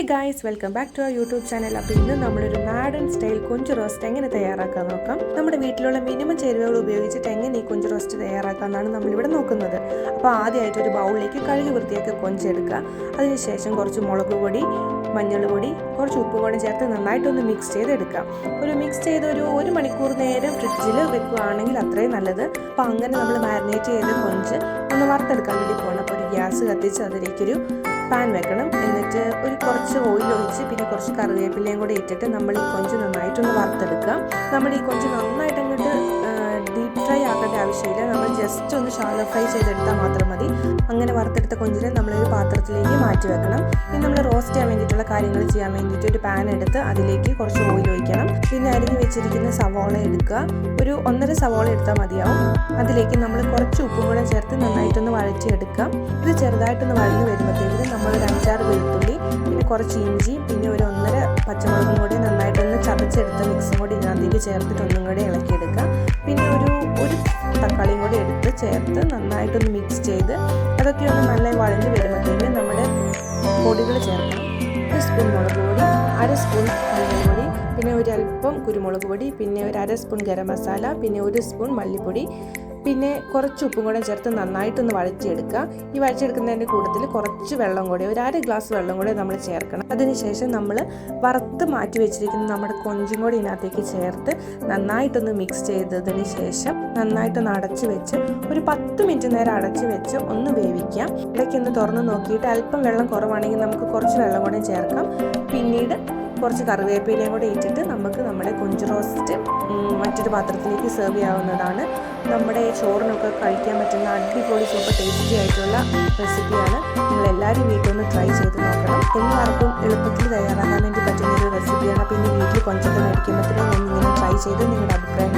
Hey guys welcome back to our YouTube channel അപ്പോൾ ഇന്ന് നമ്മളൊരു നാടൻ സ്റ്റൈൽ കൊഞ്ച് റോസ്റ്റ് എങ്ങനെ തയ്യാറാക്കാൻ നോക്കാം? നമ്മുടെ വീട്ടിലുള്ള മിനിമം ചേരുവകൾ ഉപയോഗിച്ചിട്ട് എങ്ങനെ ഈ കൊഞ്ച് റോസ്റ്റ് തയ്യാറാക്കാമെന്നാണ് നമ്മളിവിടെ നോക്കുന്നത്. അപ്പോൾ ആദ്യമായിട്ട് ഒരു ബൗളിലേക്ക് കഴുകി വൃത്തിയാക്കി കൊഞ്ചെടുക്കുക അതിനുശേഷം കുറച്ച് മുളക് പൊടി മഞ്ഞൾ പൊടി കുറച്ച് ഉപ്പ് കൂടെ ചേർത്ത് നന്നായിട്ടൊന്ന് മിക്സ് ചെയ്തെടുക്കാം. ഒരു മിക്സ് ചെയ്ത് ഒരു ഒരു മണിക്കൂർ നേരം ഫ്രിഡ്ജിൽ വെക്കുകയാണെങ്കിൽ അത്രയും നല്ലത്. അപ്പോൾ അങ്ങനെ നമ്മൾ മാരിനേറ്റ് ചെയ്ത കൊഞ്ച് ഒന്ന് വറുത്തെടുക്കാൻ വേണ്ടി പോകണം അപ്പോൾ ഒരു ഗ്യാസ് കത്തിച്ച് അതിലേക്കൊരു പാൻ വെക്കണം. എന്നിട്ട് ഒരു കുറച്ച് ഓയിൽ ഒഴിച്ച് പിന്നെ കുറച്ച് കറിവേപ്പിലയും കൂടി ഇട്ടിട്ട് നമ്മൾ ഈ കൊഞ്ച് നന്നായിട്ടൊന്ന് വറുത്തെടുക്കാം നമ്മൾ ഈ കൊഞ്ച് നന്നായിട്ട് അങ്ങോട്ട് ഡീപ്പ് ഫ്രൈ ആക്കേണ്ട ആവശ്യമില്ല. നമ്മൾ ജസ്റ്റ് ഒന്ന് ഷാലോ ഫ്രൈ ചെയ്തെടുത്താൽ മാത്രം മതി. അങ്ങനെ വറുത്തെടുത്ത കൊഞ്ചിനെ നമ്മളൊരു പാത്രത്തിലേക്ക് മാറ്റി വെക്കണം. ഇനി നമ്മൾ റോസ്റ്റ് ചെയ്യാൻ വേണ്ടിയിട്ടുള്ള കാര്യങ്ങൾ ചെയ്യാൻ വേണ്ടിയിട്ട് ഒരു പാൻ എടുത്ത് അതിലേക്ക് കുറച്ച് ഓയിൽ ഒഴിക്കണം. പിന്നെ അരിഞ്ഞ് വെച്ചിരിക്കുന്ന സവോള എടുക്കുക. ഒരു ഒന്നര സവോള എടുത്താൽ മതിയാവും. അതിലേക്ക് നമ്മൾ കുറച്ച് ഉപ്പും കൂടെ ചേർത്ത് നന്നായിട്ടൊന്ന് വഴറ്റിയെടുക്കാം. ഇത് ചെറുതായിട്ടൊന്ന് വഴന്ന് വരുമ്പോഴത്തേക്കും നമ്മൾ ഒരു അഞ്ചാറ് വെളുത്തുള്ളി കുറച്ച് ഇഞ്ചി പിന്നെ ഒരു ഒന്നര പച്ചമുളകും കൂടി നന്നായിട്ടൊന്ന് ചതച്ചെടുത്ത മിക്സും കൂടി ഇതിനകത്തേക്ക് ചേർത്തിട്ട് ഒന്നും കൂടി ഇളക്കിയെടുക്കുക. പിന്നെ ഒരു ഒരു തക്കാളിയും കൂടി എടുത്ത് ചേർത്ത് നന്നായിട്ടൊന്ന് മിക്സ് ചെയ്ത് അതൊക്കെ ഒന്ന് നല്ല വഴഞ്ഞ് വരുമ്പോഴത്തേക്കും നമ്മുടെ പൊടികൾ ചേർക്കണം. ഒരു സ്പൂൺ മുളക് പൊടി അര സ്പൂൺ മഞ്ഞൾപ്പൊടി പിന്നെ ഒരു അല്പം കുരുമുളക് പൊടി പിന്നെ ഒരു അര സ്പൂൺ ഗരം മസാല പിന്നെ ഒരു സ്പൂൺ മല്ലിപ്പൊടി പിന്നെ കുറച്ച് ഉപ്പും കൂടെ ചേർത്ത് നന്നായിട്ടൊന്ന് വഴറ്റിയെടുക്കുക. ഈ വഴറ്റിയെടുക്കുന്നതിന്റെ കൂട്ടത്തിൽ കുറച്ച് വെള്ളം കൂടി ഒരു അര ഗ്ലാസ് വെള്ളം കൂടി നമ്മൾ ചേർക്കണം. അതിനുശേഷം നമ്മൾ വറുത്ത് മാറ്റി വെച്ചിരിക്കുന്ന നമ്മുടെ കൊഞ്ചും കൂടി ഇതിനകത്തേക്ക് ചേർത്ത് നന്നായിട്ടൊന്ന് മിക്സ് ചെയ്തതിന് ശേഷം നന്നായിട്ടൊന്ന് അടച്ചു വെച്ച് ഒരു പത്ത് മിനിറ്റ് നേരം അടച്ചു വെച്ച് ഒന്ന് വേവിക്കാം. ഇടയ്ക്ക് ഒന്ന് തുറന്ന് നോക്കിയിട്ട് അല്പം വെള്ളം കുറവാണെങ്കിൽ നമുക്ക് കുറച്ച് വെള്ളം കൂടെ ചേർക്കാം. പിന്നീട് കുറച്ച് കറിവേപ്പിലയും കൂടെ ഇട്ടിട്ട് നമുക്ക് നമ്മുടെ കൊഞ്ച് റോസ്റ്റ് മറ്റൊരു പാത്രത്തിലേക്ക് സെർവ് ചെയ്യാവുന്നതാണ്. നമ്മുടെ ചോറിനൊക്കെ കഴിക്കാൻ പറ്റുന്ന അടിപൊളി സൂപ്പർ ടേസ്റ്റി ആയിട്ടുള്ള റെസിപ്പിയാണ് നിങ്ങൾ എല്ലാവരും വീട്ടിൽ ഒന്ന് ട്രൈ ചെയ്ത് നോക്കണം. എല്ലാവർക്കും എളുപ്പത്തിൽ തയ്യാറാക്കാൻ വേണ്ടി പറ്റുന്ന ഒരു റെസിപ്പിയാണ് അപ്പോൾ ഇനി വീട്ടിൽ കൊഞ്ചൊക്കെ മേടിക്കുമ്പോഴത്തേനും ഒന്നിങ്ങനെ ട്രൈ ചെയ്ത് നിങ്ങളുടെ അഭിപ്രായം